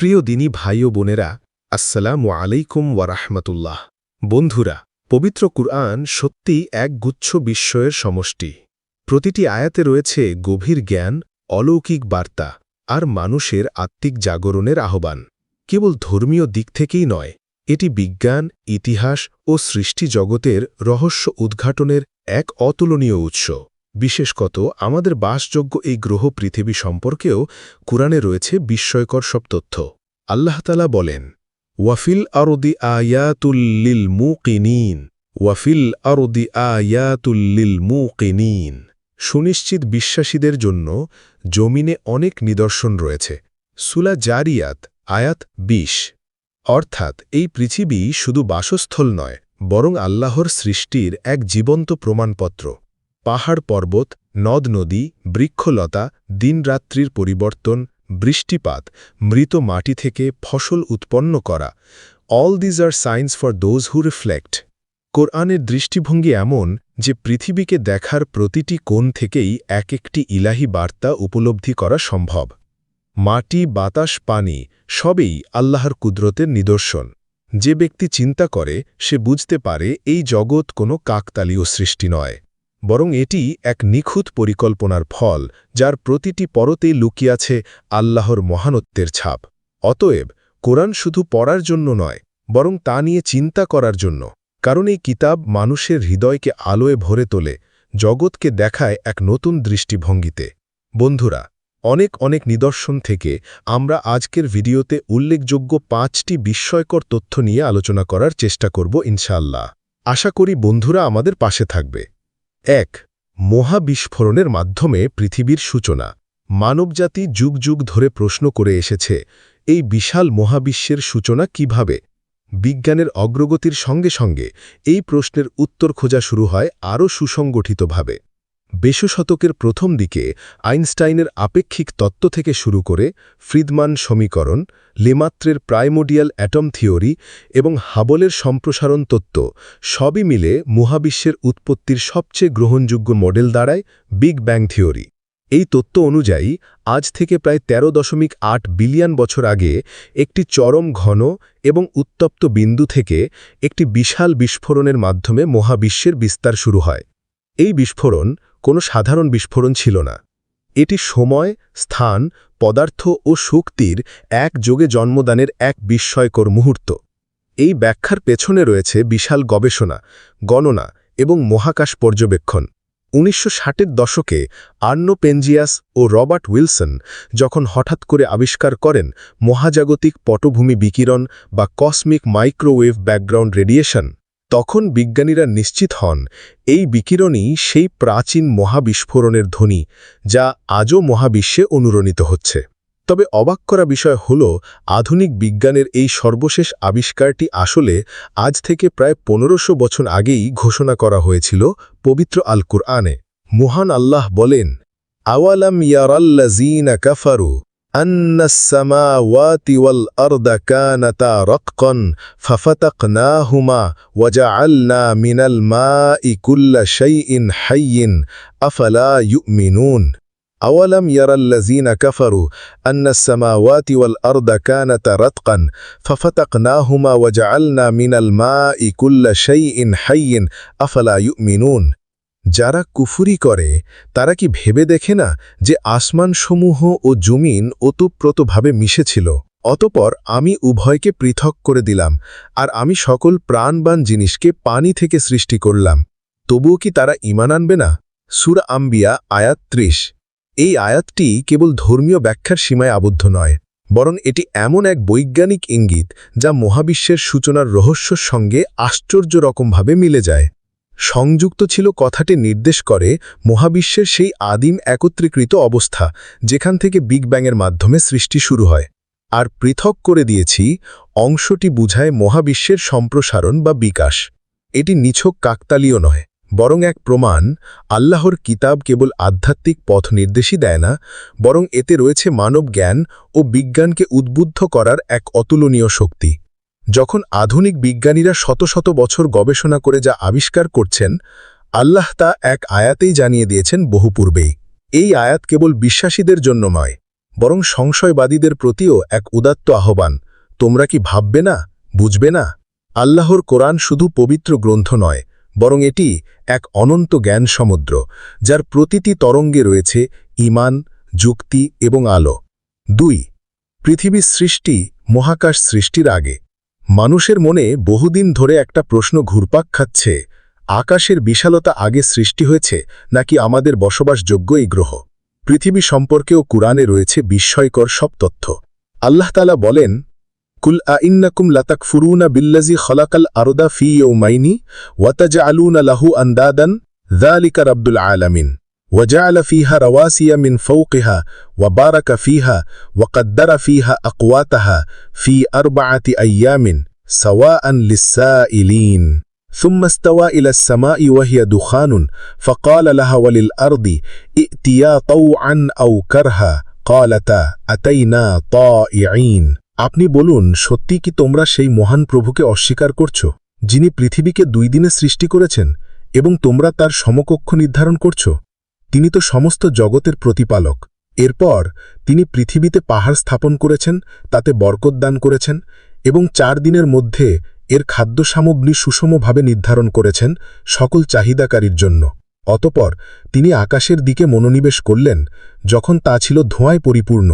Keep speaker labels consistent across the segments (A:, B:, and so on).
A: প্রিয় দিনী ভাই ও বোনেরা, আসসালামু আলাইকুম ওয়ারাহমাতুল্লাহ বন্ধুরা, পবিত্র কুরআন সত্যি এক গুচ্ছ বিস্ময়ের সমষ্টি। প্রতিটি আয়াতে রয়েছে গভীর জ্ঞান, অলৌকিক বার্তা আর মানুষের আত্মিক জাগরণের আহ্বান। কেবল ধর্মীয় দিক থেকেই নয়, এটি বিজ্ঞান, ইতিহাস ও সৃষ্টি জগতের রহস্য উদ্ঘাটনের এক অতুলনীয় উৎস। বিশেষত আমাদের বাসযোগ্য এই গ্রহ পৃথিবী সম্পর্কেও কুরআনে রয়েছে বিস্ময়কর সব তথ্য। আল্লাহতালা বলেন, ওয়াফিল আরদি আয়াতুল্লিল মুকিনিন, ওয়াফিল আরদি আয়াতুল্লিল মুকিনিন। সুনিশ্চিত বিশ্বাসীদের জন্য জমিনে অনেক নিদর্শন রয়েছে। সুলা জারিয়াত, আয়াত ২০ অর্থাৎ এই পৃথিবী শুধু বাসস্থল নয়, বরং আল্লাহর সৃষ্টির এক জীবন্ত প্রমাণপত্র। পাহাড় পর্বত, নদ নদী, বৃক্ষলতা, দিনরাত্রির পরিবর্তন, বৃষ্টিপাত, মৃত মাটি থেকে ফসল উৎপন্ন করা। All these are science for those who reflect কোরআনের দৃষ্টিভঙ্গি এমন যে পৃথিবীকে দেখার প্রতিটি কোণ থেকেই এক একটি ইলাহি বার্তা উপলব্ধি করা সম্ভব। মাটি, বাতাস, পানি সবেই আল্লাহর কুদরতের নিদর্শন। যে ব্যক্তি চিন্তা করে, সে বুঝতে পারে এই জগৎ কোনো কাকতালীয় সৃষ্টি নয়। বরং এটি এক নিখুঁত পরিকল্পনার ফল, যার প্রতিটি পরতেই লুকিয়াছে আল্লাহর মহানত্বের ছাপ। অতএব, কোরআন শুধু পড়ার জন্য নয়, বরং তা নিয়ে চিন্তা করার জন্য, কারণ এই কিতাব মানুষের হৃদয়কে আলোয় ভরে তোলে, জগৎকে দেখায় এক নতুন দৃষ্টিভঙ্গিতে। বন্ধুরা, অনেক অনেক নিদর্শন থেকে আমরা আজকের ভিডিওতে উল্লেখযোগ্য পাঁচটি বিস্ময়কর তথ্য নিয়ে আলোচনা করার চেষ্টা করব ইনশাল্লাহ আশা করি বন্ধুরা আমাদের পাশে থাকবে। এক, মহাবিস্ফোরণের মাধ্যমে পৃথিবীর সূচনা। মানবজাতি যুগ যুগ ধরে প্রশ্ন করে এসেছে, এই বিশাল মহাবিশ্বের সূচনা কীভাবে? বিজ্ঞানের অগ্রগতির সঙ্গে সঙ্গে এই প্রশ্নের উত্তর খোঁজা শুরু হয় আরও সুসংগঠিতভাবে। বেশ শতকের প্রথম দিকে আইনস্টাইনের আপেক্ষিক তত্ত্ব থেকে শুরু করে ফ্রিদমান সমীকরণ, লেমাত্রের প্রাইমোডিয়াল অ্যাটম থিওরি এবং হাবলের সম্প্রসারণ তত্ত্ব সবই মিলে মহাবিশ্বের উৎপত্তির সবচেয়ে গ্রহণযোগ্য মডেল দাঁড়ায় বিগ ব্যাং থিওরি। এই তত্ত্ব অনুযায়ী আজ থেকে প্রায় ১৩ দশমিক আট বিলিয়ন বছর আগে একটি চরম ঘন এবং উত্তপ্ত বিন্দু থেকে একটি বিশাল বিস্ফোরণের মাধ্যমে মহাবিশ্বের বিস্তার শুরু হয়। এই বিস্ফোরণ কোনো সাধারণ বিস্ফোরণ ছিল না। এটি সময়, স্থান, পদার্থ ও শক্তির এক যোগে জন্মদানের এক বিস্ময়কর মুহূর্ত। এই ব্যাখ্যার পেছনে রয়েছে বিশাল গবেষণা, গণনা এবং মহাকাশ পর্যবেক্ষণ। উনিশশো ষাটের দশকে আর্নো পেনজিয়াস ও রবার্ট উইলসন যখন হঠাৎ করে আবিষ্কার করেন মহাজাগতিক পটভূমি বিকিরণ বা কসমিক মাইক্রোওয়েভ ব্যাকগ্রাউন্ড রেডিয়েশন তখন বিজ্ঞানীরা নিশ্চিত হন, এই বিকিরণই সেই প্রাচীন মহাবিস্ফোরণের ধ্বনি, যা আজও মহাবিশ্বে অনুরণিত হচ্ছে। তবে অবাক করা বিষয় হল, আধুনিক বিজ্ঞানের এই সর্বশেষ আবিষ্কারটি আসলে আজ থেকে প্রায় পনেরোশো বছর আগেই ঘোষণা করা হয়েছিল পবিত্র আল কুরআনে মুহান আল্লাহ বলেন, আওয়ালাম ইয়ারাল্লাজিনা কাফারু أن السماوات والأرض كانتا رتقا ففتقناهما وجعلنا من الماء كل شيء حي أفلا يؤمنون؟ أولم يرى الذين كفروا أن السماوات والأرض كانتا رتقا ففتقناهما وجعلنا من الماء كل شيء حي أفلا يؤمنون؟ যারা কুফুরি করে, তারা কি ভেবে দেখে না যে আসমানসমূহ ও জমিন ওতপ্রোতভাবে মিশেছিল? অতপর আমি উভয়কে পৃথক করে দিলাম, আর আমি সকল প্রাণবান জিনিসকে পানি থেকে সৃষ্টি করলাম। তবুও কি তারা ইমান আনবে না? সুর আম্বিয়া, আয়াত ত্রিশ। এই আয়াতটি কেবল ধর্মীয় ব্যাখ্যার সীমায় আবদ্ধ নয়, বরং এটি এমন এক বৈজ্ঞানিক ইঙ্গিত যা মহাবিশ্বের সূচনার রহস্যর সঙ্গে আশ্চর্য রকমভাবে মিলে যায়। সংযুক্ত ছিল কথাটি নির্দেশ করে মহাবিশ্বের সেই আদিম একত্রীকৃত অবস্থা, যেখান থেকে বিগ ব্যাংয়ের মাধ্যমে সৃষ্টি শুরু হয়। আর পৃথক করে দিয়েছি অংশটি বুঝায় মহাবিশ্বের সম্প্রসারণ বা বিকাশ। এটি নিছক কাকতালীয় নয় বরং এক প্রমাণ, আল্লাহর কিতাব কেবল আধ্যাত্মিক পথ নির্দেশই দেয় না, বরং এতে রয়েছে মানব জ্ঞান ও বিজ্ঞানকে উদ্বুদ্ধ করার এক অতুলনীয় শক্তি। যখন আধুনিক বিজ্ঞানীরা শত শত বছর গবেষণা করে যা আবিষ্কার করছেন, আল্লাহ তা এক আয়াতেই জানিয়ে দিয়েছেন বহু পূর্বেই। এই আয়াত কেবল বিশ্বাসীদের জন্য নয়, বরং সংশয়বাদীদের প্রতিও এক উদাত্ত আহ্বান, তোমরা কি ভাববে না, বুঝবে না? আল্লাহর কোরআন শুধু পবিত্র গ্রন্থ নয়, বরং এটি এক অনন্ত জ্ঞান সমুদ্র, যার প্রতিটি তরঙ্গে রয়েছে ইমান যুক্তি এবং আলো। দুই, পৃথিবীর সৃষ্টি মহাকাশ সৃষ্টির আগে। মানুষের মনে বহুদিন ধরে একটা প্রশ্ন ঘুরপাক খাচ্ছে, আকাশের বিশালতা আগে সৃষ্টি হয়েছে নাকি আমাদের বসবাসযোগ্য এই গ্রহ? পৃথিবী সম্পর্কেও কুরআনে রয়েছে বিস্ময়কর সব তথ্য। আল্লাহ তালা বলেন, কুল আইন্নাকুম লাতাক ফুরুনা বিল্লাজি খলাকাল আরদা ফি ইয়ৌমাইনি ওয়াতাজা আলুনা লাহু আন্দাদান দা আলিকার আব্দুল আলামিন। وجعل فيها رواسي من فوقها وبارك فيها وقدر فيها أقواتها في أربعة أيام سواء للسائلين ثم استوى إلى السماء وهي دخان فقال لها وللأرض ائتيا طوعا أو كرها قالتا أتينا طائعين আপনি বলুন সত্যি কি তোমরা সেই মহান প্রভুকে অস্বীকার করছো যিনি পৃথিবীকে দুই দিনে সৃষ্টি করেছেন এবং তোমরা তার সমকক্ষ নির্ধারণ করছো তিনি তো সমস্ত জগতের প্রতিপালক। এরপর তিনি পৃথিবীতে পাহাড় স্থাপন করেছেন, তাতে বরকত দান করেছেন এবং চার দিনের মধ্যে এর খাদ্য সামগ্রী সুষমভাবে নির্ধারণ করেছেন সকল চাহিদাকারীর জন্য। অতপর তিনি আকাশের দিকে মনোনিবেশ করলেন, যখন তা ছিল ধোঁয়ায় পরিপূর্ণ।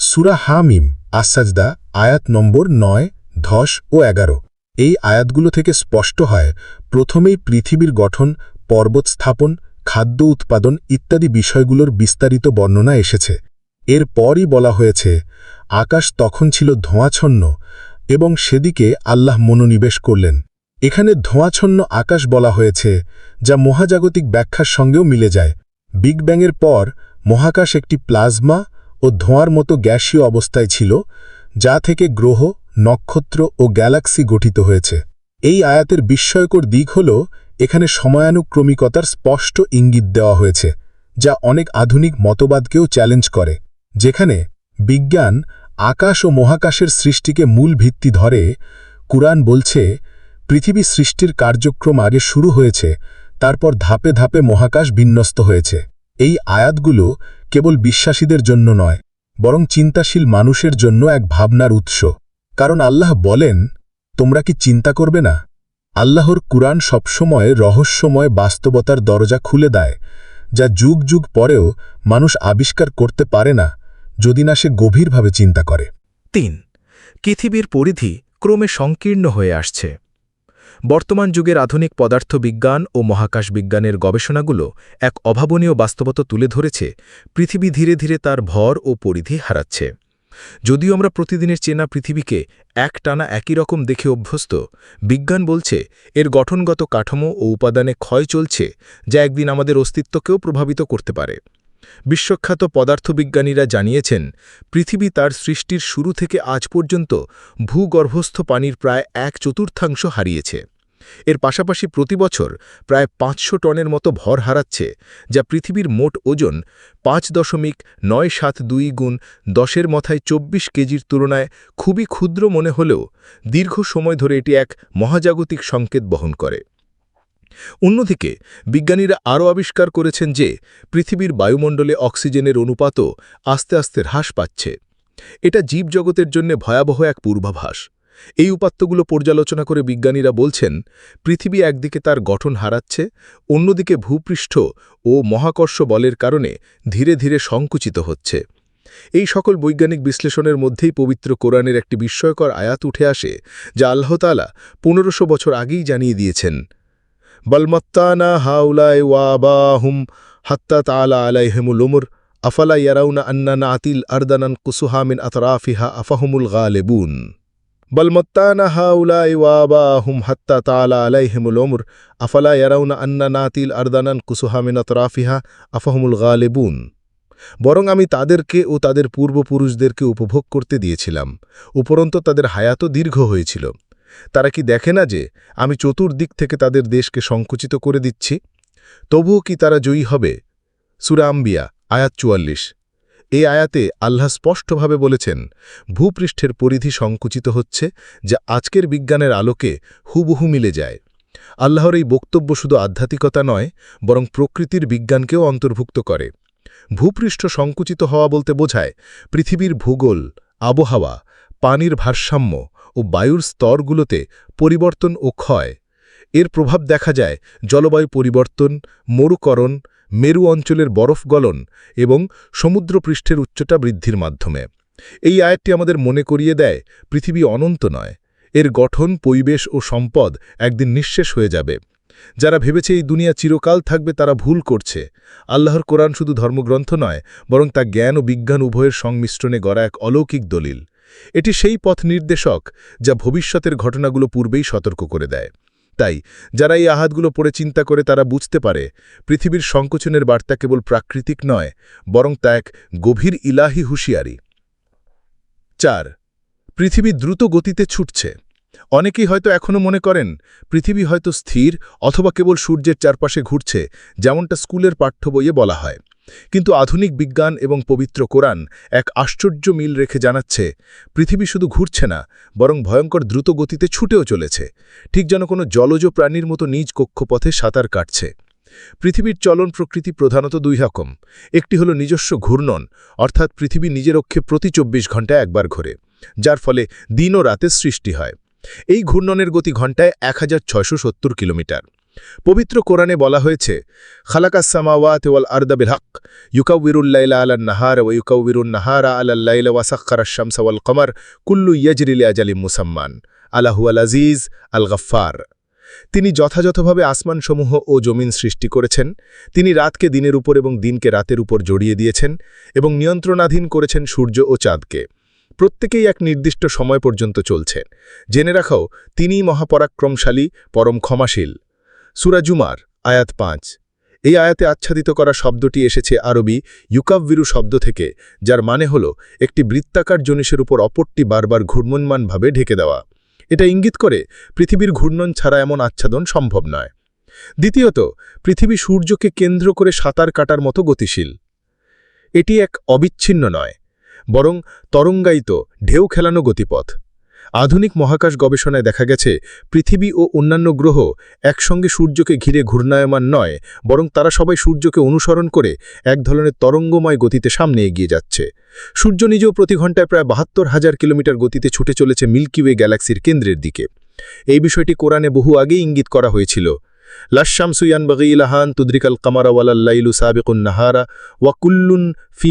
A: সুরা হামিম আসাজদা আয়াত নম্বর নয় ধস ও এগারো। এই আয়াতগুলো থেকে স্পষ্ট হয়, প্রথমেই পৃথিবীর গঠন, পর্বত স্থাপন খাদ্য উৎপাদন ইত্যাদি বিষয়গুলোর বিস্তারিত বর্ণনা এসেছে। এর পরই বলা হয়েছে, আকাশ তখন ছিল ধোঁয়াছন্ন এবং সেদিকে আল্লাহ মনোনিবেশ করলেন। এখানে ধোঁয়াছন্ন আকাশ বলা হয়েছে, যা মহাজাগতিক ব্যাখ্যার সঙ্গেও মিলে যায়। বিগ ব্যাংয়ের পর মহাকাশ একটি প্লাজমা ও ধোঁয়ার মতো গ্যাসীয় অবস্থায় ছিল, যা থেকে গ্রহ, নক্ষত্র ও গ্যালাক্সি গঠিত হয়েছে। এই আয়াতের বিস্ময়কর দিক হল এখানে সময়ানুক্রমিকতার স্পষ্ট ইঙ্গিত দেওয়া হয়েছে, যা অনেক আধুনিক মতবাদকেও চ্যালেঞ্জ করে, যেখানে বিজ্ঞান আকাশ ও মহাকাশের সৃষ্টিকে মূল ভিত্তি ধরে, কুরআন বলছে, পৃথিবী সৃষ্টির কার্যক্রম আগে শুরু হয়েছে, তারপর ধাপে ধাপে মহাকাশ বিন্যস্ত হয়েছে। এই আয়াতগুলো কেবল বিশ্বাসীদের জন্য নয়, বরং চিন্তাশীল মানুষের জন্য এক ভাবনার উৎস। কারণ আল্লাহ বলেন, তোমরা কি চিন্তা করবে না? আল্লাহর কুরআন সবসময় রহস্যময় বাস্তবতার দরজা খুলে দেয়, যা যুগ যুগ পরেও মানুষ আবিষ্কার করতে পারে না, যদি না সে গভীরভাবে চিন্তা করে।
B: তিন, পৃথিবীর পরিধি ক্রমে সংকীর্ণ হয়ে আসছে। বর্তমান যুগের আধুনিক পদার্থবিজ্ঞান ও মহাকাশ বিজ্ঞানের গবেষণাগুলো এক অভাবনীয় বাস্তবতা তুলে ধরেছে, পৃথিবী ধীরে ধীরে তার ভর ও পরিধি হারাচ্ছে। যদিও আমরা প্রতিদিনের চেনা পৃথিবীকে এক টানা একই রকম দেখে অভ্যস্ত, বিজ্ঞান বলছে এর গঠনগত কাঠামো ও উপাদানে ক্ষয় চলছে যা একদিন আমাদের অস্তিত্বকেও প্রভাবিত করতে পারে। বিশ্বখ্যাত পদার্থবিজ্ঞানীরা জানিয়েছেন, পৃথিবী তার সৃষ্টির শুরু থেকে আজ পর্যন্ত ভূগর্ভস্থ পানির প্রায় এক চতুর্থাংশ হারিয়েছে। এর পাশাপাশি প্রতি বছর প্রায় পাঁচশো টনের মতো ভর হারাচ্ছে, যা পৃথিবীর মোট ওজন পাঁচ দশমিক নয় সাত দুই গুণ দশের মাথায় চব্বিশ কেজির তুলনায় খুবই ক্ষুদ্র মনে হলেও দীর্ঘ সময় ধরে এটি এক মহাজাগতিক সংকেত বহন করে। অন্যদিকে, বিজ্ঞানীরা আরও আবিষ্কার করেছেন যে পৃথিবীর বায়ুমণ্ডলে অক্সিজেনের অনুপাতও আস্তে আস্তে হ্রাস পাচ্ছে। এটা জীবজগতের জন্য ভয়াবহ এক পূর্বাভাস। এই উপাত্তগুলো পর্যালোচনা করে বিজ্ঞানীরা বলছেন, পৃথিবী একদিকে তার গঠন হারাচ্ছে, অন্যদিকে ভূপৃষ্ঠ ও মহাকর্ষ বলের কারণে ধীরে ধীরে সংকুচিত হচ্ছে। এই সকল বৈজ্ঞানিক বিশ্লেষণের মধ্যেই পবিত্র কোরআনের একটি বিস্ময়কর আয়াত উঠে আসে, যা আল্লাহতালা পনেরোশো বছর আগেই জানিয়ে দিয়েছেন। বলমত্তানা হাউলাই ওয়াবাহুম হাত্তা তালা আলাইহেমুল উমর, আফালা ইয়ারাউনা আন্না নাতিল আরদানান কুসুহামিন আতরাফিহা আফাহুমুল গালেবুন। বলমত্তানা হাউলাই ওয়াবাহুম হাত্তা তালা আলাইহেমুল উমর আফালা ইয়ারাউনা আন্না নাতিল আরদানান কুসুহামিন আতরাফিহা আফাহুমুল গালেবুন বরং আমি তাদেরকে ও তাদের পূর্বপুরুষদেরকে উপভোগ করতে দিয়েছিলাম উপরন্ত তাদের হায়াতও দীর্ঘ হয়েছিল তারা কি দেখে না যে আমি চতুর্দিক থেকে তাদের দেশকে সংকুচিত করে দিচ্ছি তবুও কি তারা জয়ী হবে সুরাম্বিয়া আয়াত চুয়াল্লিশ এই আয়াতে আল্লাহ স্পষ্টভাবে বলেছেন, ভূপৃষ্ঠের পরিধি সংকুচিত হচ্ছে যা আজকের বিজ্ঞানের আলোকে হুবহু মিলে যায়। আল্লাহর এই বক্তব্য শুধু আধ্যাত্মিকতা নয়, বরং প্রকৃতির বিজ্ঞানকেও অন্তর্ভুক্ত করে। ভূপৃষ্ঠ সংকুচিত হওয়া বলতে বোঝায়, পৃথিবীর ভূগোল, আবহাওয়া, পানির ভারসাম্য ও বায়ুর স্তরগুলোতে পরিবর্তন ও ক্ষয়। এর প্রভাব দেখা যায় জলবায়ু পরিবর্তন, মরুকরণ মেরু অঞ্চলের বরফ গলন এবং সমুদ্রপৃষ্ঠের উচ্চতা বৃদ্ধির মাধ্যমে। এই আয়াতটি আমাদের মনে করিয়ে দেয়, পৃথিবী অনন্ত নয়। এর গঠন, পরিবেশ ও সম্পদ একদিন নিঃশেষ হয়ে যাবে। যারা ভেবেছে এই দুনিয়া চিরকাল থাকবে তারা ভুল করছে। আল্লাহর কোরআন শুধু ধর্মগ্রন্থ নয়, বরং তা জ্ঞান ও বিজ্ঞান উভয়ের সংমিশ্রণে গড়া এক অলৌকিক দলিল। এটি সেই পথ নির্দেশক যা ভবিষ্যতের ঘটনাগুলো পূর্বেই সতর্ক করে দেয়। তাই যারা এই আহাতগুলো পড়ে চিন্তা করে তারা বুঝতে পারে, পৃথিবীর সংকোচনের বার্তা কেবল প্রাকৃতিক নয়, বরং তা এক গভীর ইলাহি হুঁশিয়ারি। চার, পৃথিবী দ্রুত গতিতে ছুটছে। অনেকেই হয়তো এখনও মনে করেন, পৃথিবী হয়তো স্থির অথবা কেবল সূর্যের চারপাশে ঘুরছে, যেমনটা স্কুলের পাঠ্য বইয়ে বলা হয়। কিন্তু আধুনিক বিজ্ঞান এবং পবিত্র কোরআন এক আশ্চর্য মিল রেখে জানাচ্ছে, পৃথিবী শুধু ঘুরছে না, বরং ভয়ঙ্কর দ্রুত গতিতে ছুটেও চলেছে। ঠিক যেন কোনো জলজ প্রাণীর মতো নিজ কক্ষপথে সাঁতার কাটছে। পৃথিবীর চলন প্রকৃতি প্রধানত দুই রকম। একটি হল নিজস্ব ঘূর্ণন, অর্থাৎ পৃথিবী নিজের অক্ষে প্রতি চব্বিশ ঘন্টায় একবার ঘোরে, যার ফলে দিন ও রাতের সৃষ্টি হয়। এই ঘূর্ণনের গতি ঘণ্টায় এক হাজার ছয়শো সত্তর কিলোমিটার। পবিত্র কোরআনে বলা হয়েছে খালাকাসামাওয়াত ওয়াল আর্দাবিল হক ইউকাউবিরুল্লাইলা আলাল নাহার ও ইউকাউবিরুন নাহারা আলাল্লাইলা ওয়াসাক্কার শামস ওয়াল কমর, কুল্লু ইয়াজরিল আজালিম মুসাম্মান আলাহু আল আজিজ আল গফ্ফার। তিনি যথাযথভাবে আসমানসমূহ ও জমিন সৃষ্টি করেছেন, তিনি রাতকে দিনের উপর এবং দিনকে রাতের উপর জড়িয়ে দিয়েছেন এবং নিয়ন্ত্রণাধীন করেছেন সূর্য ও চাঁদকে। প্রত্যেকেই এক নির্দিষ্ট সময় পর্যন্ত চলছে। জেনে রাখাও, তিনিই মহাপরাক্রমশালী, পরম ক্ষমাশীল। সুরাজুমার আয়াত পাঁচ। এই আয়াতে আচ্ছাদিত করা শব্দটি এসেছে আরবি ইউকাবভিরু শব্দ থেকে, যার মানে হল একটি বৃত্তাকার জনিসের উপর অপরটি বারবার ঘূর্ণনমানভাবে ঢেকে দেওয়া। এটা ইঙ্গিত করে পৃথিবীর ঘূর্ণন ছাড়া এমন আচ্ছাদন সম্ভব নয়। দ্বিতীয়ত, পৃথিবী সূর্যকে কেন্দ্র করে সাঁতার কাটার মতো গতিশীল। এটি এক অবিচ্ছিন্ন নয়, বরং তরঙ্গায়িত, ঢেউ খেলানো গতিপথ। আধুনিক মহাকাশ গবেষণায় দেখা গেছে, পৃথিবী ও অন্যান্য গ্রহ একসঙ্গে সূর্যকে ঘিরে ঘূর্ণায়মান নয়, বরং তারা সবাই সূর্যকে অনুসরণ করে এক ধরনের তরঙ্গময় গতিতে সামনে এগিয়ে যাচ্ছে। সূর্য নিজেও প্রতি ঘন্টায় প্রায় বাহাত্তর হাজার কিলোমিটার গতিতে ছুটে চলেছে মিল্কিওয়ে গ্যালাক্সির কেন্দ্রের দিকে। এই বিষয়টি কোরআনে বহু আগেই ইঙ্গিত করা হয়েছিল। লাশামসুয়ান বগিলাহান তুদ্রিকাল কামারাওয়ালাল্লাইলু সাবেকুন নাহারা ওয়াকুল্লুন ফি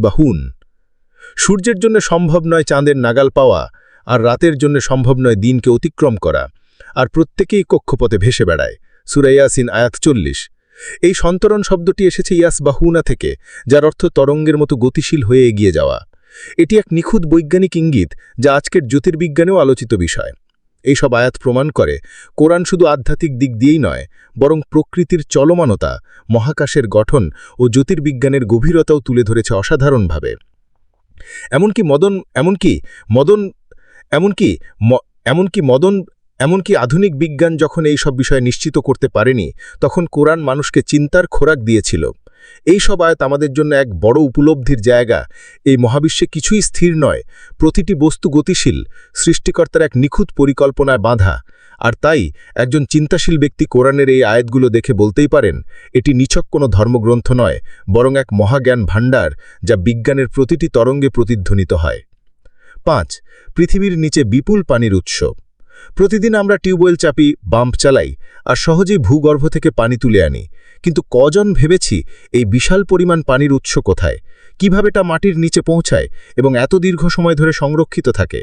B: বাহুন সূর্যের জন্য সম্ভব নয় চাঁদের নাগাল পাওয়া আর রাতের জন্য সম্ভব নয় দিনকে অতিক্রম করা। আর প্রত্যেকেই কক্ষপথে ভেসে বেড়ায়। সুরাইয়াসিন আয়াত চল্লিশ। এই সন্তরণ শব্দটি এসেছে ইয়াস বাহুনা থেকে, যার অর্থ তরঙ্গের মতো গতিশীল হয়ে এগিয়ে যাওয়া। এটি এক নিখুঁত বৈজ্ঞানিক ইঙ্গিত, যা আজকের জ্যোতির্বিজ্ঞানেও আলোচিত বিষয়। এইসব আয়াত প্রমাণ করে, কোরআন শুধু আধ্যাত্মিক দিক দিয়েই নয়, বরং প্রকৃতির চলমানতা, মহাকাশের গঠন ও জ্যোতির্বিজ্ঞানের গভীরতাও তুলে ধরেছে অসাধারণভাবে। এমনকি মদন এমনকি মদন এমনকি এমনকি মদন, এমনকি আধুনিক বিজ্ঞান যখন এই সব বিষয় নিশ্চিত করতে পারেনি, তখন কোরআন মানুষকে চিন্তার খোরাক দিয়েছিল। এই সব আয়াত আমাদের জন্য এক বড় উপলব্ধির জায়গা। এই মহাবিশ্বে কিছুই স্থির নয়, প্রতিটি বস্তু গতিশীল, সৃষ্টিকর্তার এক নিখুঁত পরিকল্পনায় বাঁধা। আর তাই একজন চিন্তাশীল ব্যক্তি কোরআনের এই আয়াতগুলো দেখে বলতেই পারেন, এটি নিছক কোনো ধর্মগ্রন্থ নয়, বরং এক মহাজ্ঞান ভাণ্ডার যা বিজ্ঞানের প্রতিটি তরঙ্গে প্রতিধ্বনিত হয়। পাঁচ, পৃথিবীর নিচে বিপুল পানির উৎস। প্রতিদিন আমরা টিউবওয়েল চাপি, বাম্প চালাই আর সহজেই ভূগর্ভ থেকে পানি তুলে আনি। কিন্তু কজন ভেবেছি এই বিশাল পরিমাণ পানির উৎস কোথায়? কীভাবে তা মাটির নিচে পৌঁছায় এবং এত দীর্ঘ সময় ধরে সংরক্ষিত থাকে?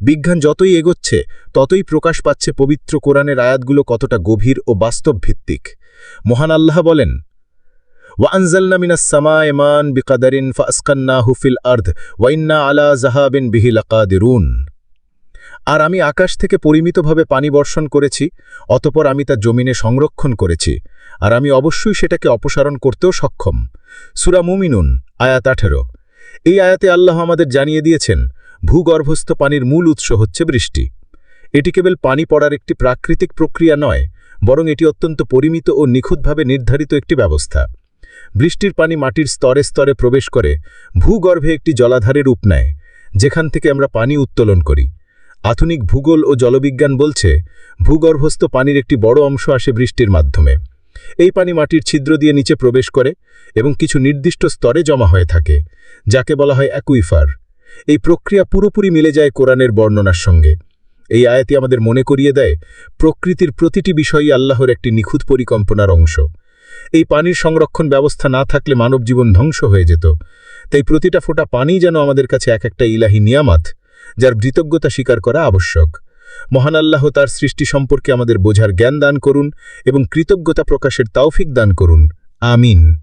B: বিজ্ঞান যতই এগোচ্ছে, ততই প্রকাশ পাচ্ছে পবিত্র কোরআনের আয়াতগুলো কতটা গভীর ও বাস্তব ভিত্তিক মহান আল্লাহ বলেন وأنزلنا من السماء ماء بقدر فأسقناه في الأرض وإنا على ذهاب به لقادرون আর আমি আকাশ থেকে পরিমিতভাবে পানি বর্ষণ করেছি অতপর আমি তা জমিনে সংরক্ষণ করেছি আর আমি অবশ্যই সেটাকে অপসারণ করতেও সক্ষম সুরা মুমিনুন আয়াত আঠেরো এই আয়াতে আল্লাহ আমাদের জানিয়ে দিয়েছেন ভূগর্ভস্থ পানির মূল উৎস হচ্ছে বৃষ্টি এটি কেবল পানি পড়ার একটি প্রাকৃতিক প্রক্রিয়া নয় বরং এটি অত্যন্ত পরিমিত ও নিখুঁতভাবে নির্ধারিত একটি ব্যবস্থা বৃষ্টির পানি মাটির স্তরে স্তরে প্রবেশ করে ভূগর্ভে একটি জলাধারের রূপ নেয়, যেখান থেকে আমরা পানি উত্তোলন করি। আধুনিক ভূগোল ও জলবিজ্ঞান বলছে, ভূগর্ভস্থ পানির একটি বড় অংশ আসে বৃষ্টির মাধ্যমে।
C: এই পানি মাটির ছিদ্র দিয়ে নিচে প্রবেশ করে এবং কিছু নির্দিষ্ট স্তরে জমা হয়ে থাকে, যাকে বলা হয় অ্যাকুইফার। এই প্রক্রিয়া পুরোপুরি মিলে যায় কোরআনের বর্ণনার সঙ্গে। এই আয়াতি আমাদের মনে করিয়ে দেয়, প্রকৃতির প্রতিটি বিষয়ই আল্লাহর একটি নিখুঁত পরিকল্পনার অংশ। এই পানির সংরক্ষণ ব্যবস্থা না থাকলে মানব জীবন ধ্বংস হয়ে যেত। তাই প্রতিটা ফোঁটা পানি যেন আমাদের কাছে এক একটা ইলাহি নিয়ামাত, যার কৃতজ্ঞতা স্বীকার করা আবশ্যক। মহান আল্লাহ তার সৃষ্টি সম্পর্কে আমাদের বোঝার জ্ঞান দান করুন এবং কৃতজ্ঞতা প্রকাশের তাওফিক দান করুন। আমিন।